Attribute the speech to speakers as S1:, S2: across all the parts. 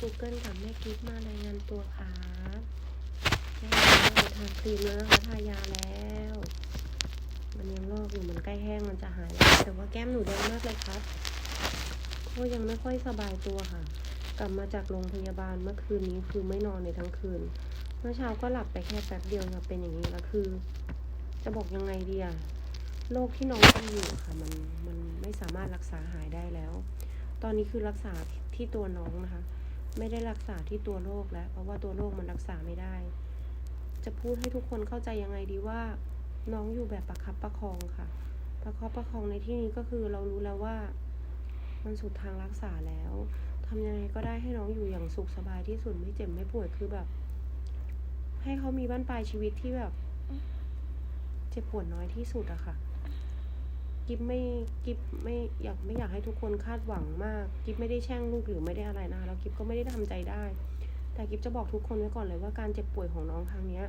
S1: กูเกิลกับแม่กิ๊ฟมารายงานตัวครับแม่เราทานครีมแล้วนะคะทายาแล้ว มันยังลอกอยู่มันใกล้แห้งมันจะหายแล้วแต่ว่าแก้มหนูแดงมากเลยครับก็ยังไม่ค่อยสบายตัวค่ะ กลับมาจากโรงพยาบาลเมื่อคืนนี้คือไม่นอนในทั้งคืน เมื่อเช้าก็หลับไปแค่แป๊บเดียวค่ะเป็นอย่างนี้แล้วคือ จะบอกยังไงดีอะโรคที่น้องเป็นอยู่ค่ะมันมันไม่สามารถรักษาหายได้แล้ว ตอนนี้คือรักษาที่ตัวน้องนะคะ ไม่ได้รักษาที่ตัวโรคแล้ว เพราะว่าตัวโรคมันรักษาไม่ได้ จะพูดให้ทุกคนเข้าใจยังไงดีว่า น้องอยู่แบบประคับประคองค่ะ ประคับประคองในที่นี้ก็คือเรารู้แล้วว่า มันสุดทางรักษาแล้วทำยังไงก็ได้ให้น้องอยู่อย่างสุขสบายที่สุดไม่เจ็บไม่ป่วยคือแบบ ให้เขามีบ้านปลายชีวิตที่แบบ เจ็บปวดน้อยที่สุดอะค่ะกิฟไม่กิฟไม่อยากไม่อยากให้ทุกคนคาดหวังมาก กิฟไม่ได้แช่งลูกหรือไม่ได้อะไรนะ กิฟก็ไม่ได้ทำใจได้ แต่กิฟจะบอกทุกคนไว้ก่อนเลยว่าการเจ็บป่วยของน้องครั้งนี้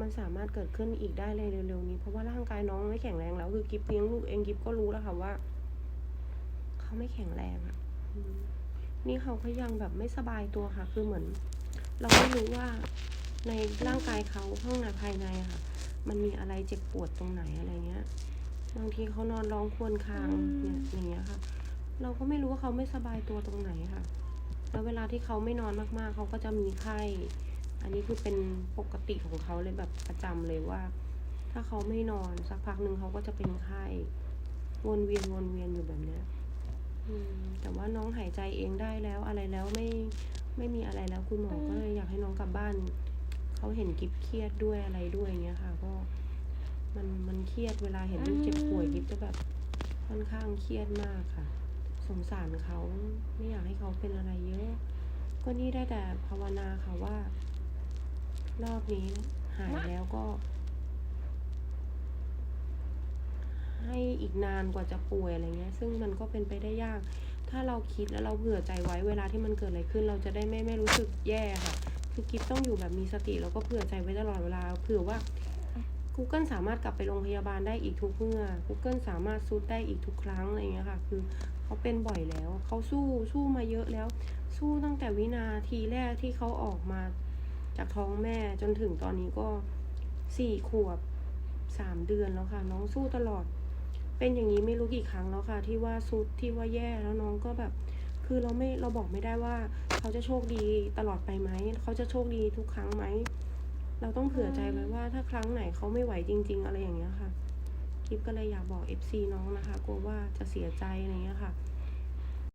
S1: มันสามารถเกิดขึ้นอีกได้เลยเร็วๆนี้ เพราะว่าร่างกายน้องไม่แข็งแรงแล้วคือกิฟเลี้ยงลูกเองกิฟก็รู้แล้วค่ะว่าเขาไม่แข็งแรงอะนี่เขาก็ยังแบบไม่สบายตัวค่ะ คือเหมือน เราไม่รู้ว่าในร่างกายเขาข้างในภายในค่ะ มันมีอะไรเจ็บปวดตรงไหนอะไรเงี้ยบางทีเขานอนร้องครวรครางเนี่ยอย่างเงี้ยค่ะ เราก็ไม่รู้ว่าเขาไม่สบายตัวตรงไหนค่ะ แล้วเวลาที่เขาไม่นอนมากๆ เขาก็จะมีไข้ อันนี้คือเป็นปกติของเขาเลยแบบประจำเลยว่า ถ้าเขาไม่นอนสักพักหนึ่งเขาก็จะเป็นไข้วนเวียนวนเวียนอยู่แบบเนี้ยแต่ว่าน้องหายใจเองได้แล้วอะไรแล้วไม่ไม่มีอะไรแล้วคุณหมอก็เลยอยากให้น้องกลับบ้าน เขาเห็นกิฟเครียดด้วยอะไรด้วยอย่างเงี้ยค่ะ ก็มันมันเครียดเวลาเห็นลูกเจ็บป่วยกิฟจะแบบค่อนข้างเครียดมากค่ะ สงสารเขาไม่อยากให้เขาเป็นอะไรเยอะ ก็นี่ได้แต่ภาวนาค่ะว่า รอบนี้หายแล้วก็ ให้อีกนานกว่าจะป่วยอะไรเงี้ย ซึ่งมันก็เป็นไปได้ยาก ถ้าเราคิดแล้วเราเผื่อใจไว้เวลาที่มันเกิดอะไรขึ้น เราจะได้ไม่ไม่รู้สึกแย่ค่ะ คือกิฟต้องอยู่แบบมีสติแล้วก็เผื่อใจไว้ตลอดเวลาเผื่อว่า Google สามารถกลับไปโรงพยาบาลได้อีกทุกเมื่อ Google สามารถซุดได้อีกทุกครั้งอะไรเงี้ยค่ะ คือเขาเป็นบ่อยแล้ว เขาสู้สู้มาเยอะแล้ว สู้ตั้งแต่วินาทีแรกที่เขาออกมาจากท้องแม่จนถึงตอนนี้ก็สี่ขวบสามเดือนแล้วค่ะ น้องสู้ตลอด เป็นอย่างนี้ไม่รู้กี่ครั้งแล้วค่ะ ที่ว่าซุดที่ว่าแย่แล้วน้องก็แบบ คือเราไม่เราบอกไม่ได้ว่า เขาจะโชคดีตลอดไปไหมเขาจะโชคดีทุกครั้งไหม เราต้องเผื่อใจไว้ว่าถ้าครั้งไหนเขาไม่ไหวจริง ๆ อะไรอย่างเงี้ยค่ะกิฟก็เลยอยากบอก FC น้องนะคะกลัวว่าจะเสียใจอะไรเงี้ยค่ะ